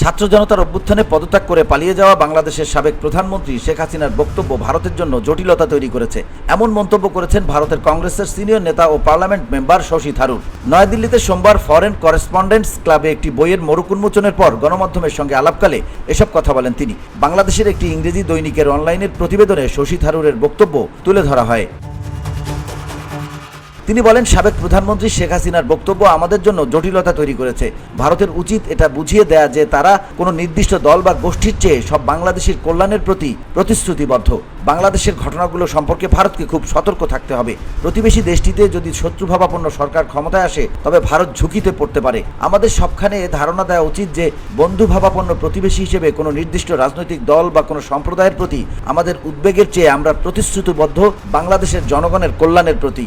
ছাত্র জনতার অভ্যুত্থানে পদত্যাগ করে পালিয়ে যাওয়া বাংলাদেশের সাবেক প্রধানমন্ত্রী শেখ হাসিনার বক্তব্য ভারতের জন্য জটিলতা তৈরি করেছে। এমন মন্তব্য করেছেন ভারতের কংগ্রেসের সিনিয়র নেতা ও পার্লামেন্ট মেম্বার শশী থারুর। নয়াদিল্লিতে সোমবার ফরেন করেসপন্ডেন্টস ক্লাবে একটি বইয়ের মরুক উন্মোচনের পর গণমাধ্যমের সঙ্গে আলাপকালে এসব কথা বলেন তিনি। বাংলাদেশের একটি ইংরেজি দৈনিকের অনলাইনের প্রতিবেদনে শশী থারুরের বক্তব্য তুলে ধরা হয়। তিনি বলেন, সাবেক প্রধানমন্ত্রী শেখ হাসিনার বক্তব্য আমাদের জন্য জটিলতা তৈরি করেছে। ভারতের উচিত এটা বুঝিয়ে দেয়া যে তারা কোনো নির্দিষ্ট দল বা গোষ্ঠীর চেয়ে সব বাংলাদেশের কল্যাণের প্রতি প্রতিশ্রুতিবদ্ধ। বাংলাদেশের ঘটনাগুলো সম্পর্কে ভারতকে খুব সতর্ক থাকতে হবে। প্রতিবেশী দেশটিতে যদি শত্রুভাবাপন্ন সরকার ক্ষমতায় আসে, তবে ভারত ঝুঁকিতে পড়তে পারে। আমাদের সবখানে ধারণা দেওয়া উচিত যে বন্ধুভাবাপন্ন প্রতিবেশী হিসেবে কোনো নির্দিষ্ট রাজনৈতিক দল বা কোনো সম্প্রদায়ের প্রতি আমাদের উদ্বেগের চেয়ে আমরা প্রতিশ্রুতিবদ্ধ বাংলাদেশের জনগণের কল্যাণের প্রতি।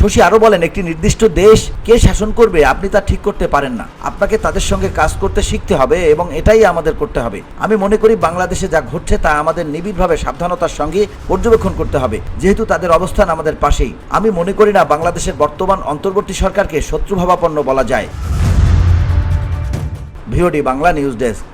শশী আরও বলেন, একটি নির্দিষ্ট দেশ কে শাসন করবে আপনি তা ঠিক করতে পারেন না। আপনাকে তাদের সঙ্গে কাজ করতে শিখতে হবে এবং এটাই আমাদের করতে হবে। আমি মনে করি বাংলাদেশে যা ঘটছে তা আমাদের নিবিড়ভাবে সাবধানতার সঙ্গে পর্যবেক্ষণ করতে হবে। যেহেতু তাদের অবস্থান আমাদের পাশেই, আমি মনে করি না বাংলাদেশের বর্তমান অন্তর্বর্তী সরকারকে শত্রুভাবাপন্ন বলা যায়। VOD Bangla news desk.